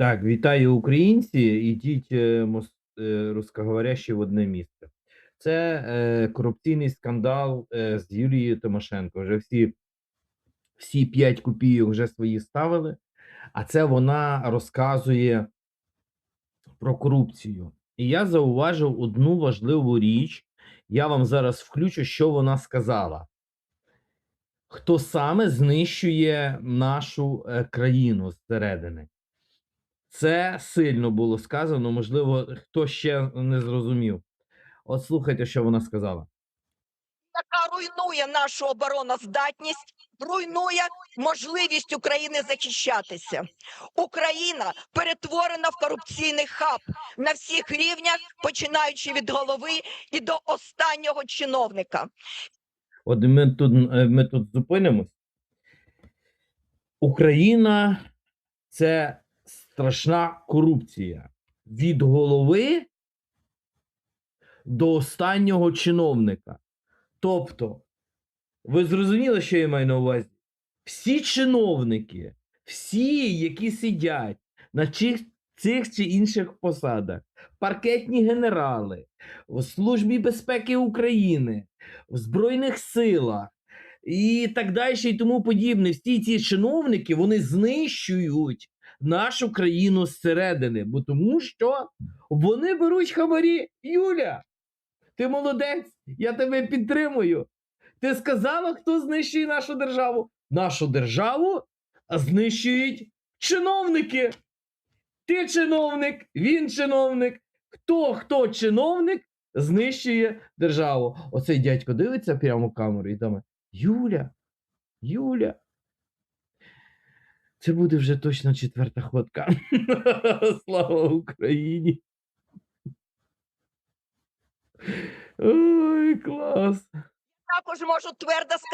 Так, вітаю українці. Ідіть е, мос- е, в одне місце. Це е, корупційний скандал е, з Юлією Тимошенко. Вже всі, всі 5 копійок вже свої ставили, а це вона розказує про корупцію. І я зауважив одну важливу річ. Я вам зараз включу, що вона сказала. Хто саме знищує нашу е, країну зсередини? Це сильно було сказано, можливо, хто ще не зрозумів. От слухайте, що вона сказала. яка руйнує нашу обороноздатність, руйнує можливість України захищатися. Україна перетворена в корупційний хаб на всіх рівнях, починаючи від голови і до останнього чиновника. От ми тут, е, ми тут зупинимось. Україна це страшна корупція. Від голови до останнього чиновника. Тобто, ви зрозуміли, що я маю на увазі? Всі чиновники, всі, які сидять на чих, цих чи інших посадах, паркетні генерали, в Службі безпеки України, в Збройних силах і так далі, і тому подібне. Всі ці чиновники вони знищують нашу країну зсередини, бо тому що вони беруть хабарі. Юля, ти молодець, я тебе підтримую. Ти сказала, хто знищує нашу державу? Нашу державу знищують чиновники. Ти чиновник, він чиновник. Хто хто чиновник знищує державу? Оцей дядько дивиться прямо в камеру і думає: Юля, Юля. Це буде вже точно четверта ходка. Слава Україні. Ой, клас. Також можу твердо сказати.